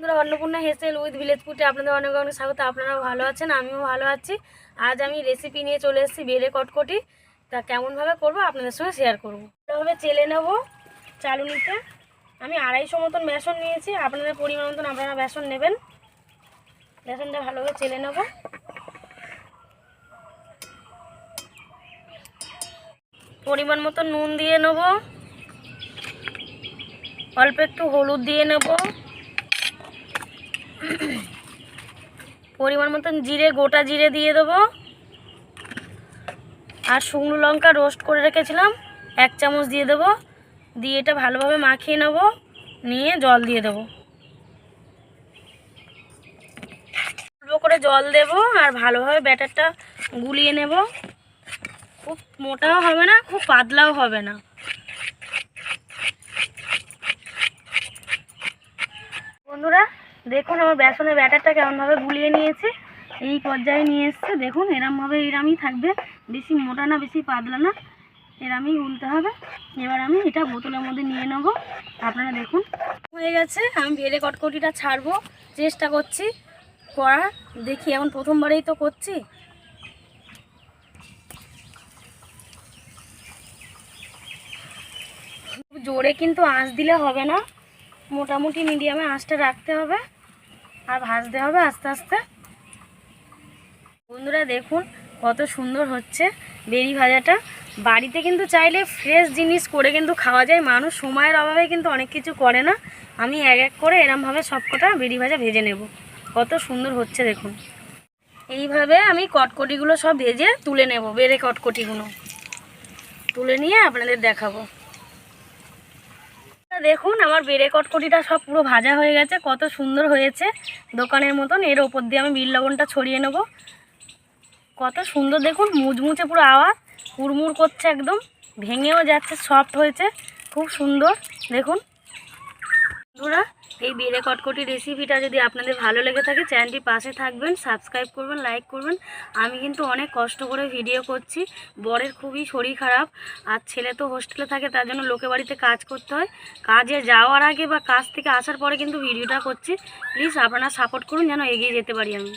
বন্ধুরা, Annapurna হেসেল with village ফুটে আপনাদের অনেক অনেক স্বাগত। আপনারাও ভালো আছেন, আমিও ভালো আছি। আজ আমি রেসিপি নিয়ে চলে এসেছি বেলে কটকটি। তা কেমনভাবে করব আপনাদের সঙ্গে শেয়ার করব। ভালোভাবে চেলে নেব চালুনিতে। আমি আড়াইশো মতন বেসন নিয়েছি। আপনাদের পরিমাণ মতন আপনারা বেসন নেবেন। বেসনটা ভালোভাবে চেলে নেব। পরিমাণ মতো নুন দিয়ে নেব। অল্প একটু হলুদ দিয়ে নেব। পরিমাণ মতন জিরে, গোটা জিরে দিয়ে দেবো। আর শুকনো লঙ্কা রোস্ট করে রেখেছিলাম, এক চামচ দিয়ে দেবো। দিয়ে এটা ভালোভাবে মাখিয়ে নেব, নিয়ে জল দিয়ে দেবো। অল্প করে জল দেব আর ভালোভাবে ব্যাটারটা গুলিয়ে নেব। খুব মোটাও হবে না, খুব পাতলাও হবে না। বন্ধুরা দেখুন আমার বেসনের ব্যাটারটা কেমনভাবে গুলিয়ে নিয়েছে। এই পর্যায়ে নিয়ে এসছে, দেখুন, এরমভাবে এরামই থাকবে। বেশি মোটা না, বেশি পাতলা না, এরামই গুলতে হবে। এবার আমি এটা বোতলের মধ্যে নিয়ে নেব। আপনারা দেখুন, হয়ে গেছে। আমি বেড়ে কটকটিটা ছাড়বো। চেষ্টা করছি করা দেখি, এখন প্রথমবারেই তো করছি। জোরে কিন্তু আঁচ দিলে হবে না। মোটামুটি মিডিয়ামে আঁচটা রাখতে হবে আর ভাজতে হবে আস্তে আস্তে। বন্ধুরা দেখুন কত সুন্দর হচ্ছে বেরি ভাজাটা। বাড়িতে কিন্তু চাইলে ফ্রেশ জিনিস করে কিন্তু খাওয়া যায়। মানুষ সময়ের অভাবে কিন্তু অনেক কিছু করে না। আমি এক এক করে এরমভাবে সবকটা বেরি ভাজা ভেজে নেব। কত সুন্দর হচ্ছে দেখুন। এইভাবে আমি কটকটিগুলো সব ভেজে তুলে নেব বেড়ে কটকটিগুলো। তুলে নিয়ে আপনাদের দেখাবো। দেখুন, আমার বেড়ে কটকটিটা সব পুরো ভাজা হয়ে গেছে, কত সুন্দর হয়েছে। দোকানের মতন, এর ওপর দিয়ে আমি বিল লবণটা ছড়িয়ে নেব। কত সুন্দর, দেখুন, মুচমুচে পুরো আওয়াজ। কুড়মুড় করছে একদম, ভেঙেও যাচ্ছে সফট হয়েছে, খুব সুন্দর। দেখুন বন্ধুরা, এই বিয়ে কটকটি রেসিপিটা যদি আপনাদের ভালো লেগে থাকে চ্যানেলটি পাশে থাকবেন সাবস্ক্রাইব করবেন লাইক করবেন। আমি কিন্তু অনেক কষ্ট করে ভিডিও করছি। বরের খুবই শরীর খারাপ, আর ছেলে তো হোস্টেলে থাকে, তার জন্য লোকে বাড়িতে কাজ করতে হয়। কাজে যাওয়ার আগে বা কাজ থেকে আসার পরে কিন্তু ভিডিওটা করছি। প্লিজ আপনারা সাপোর্ট করুন, যেন এগিয়ে যেতে পারি আমি।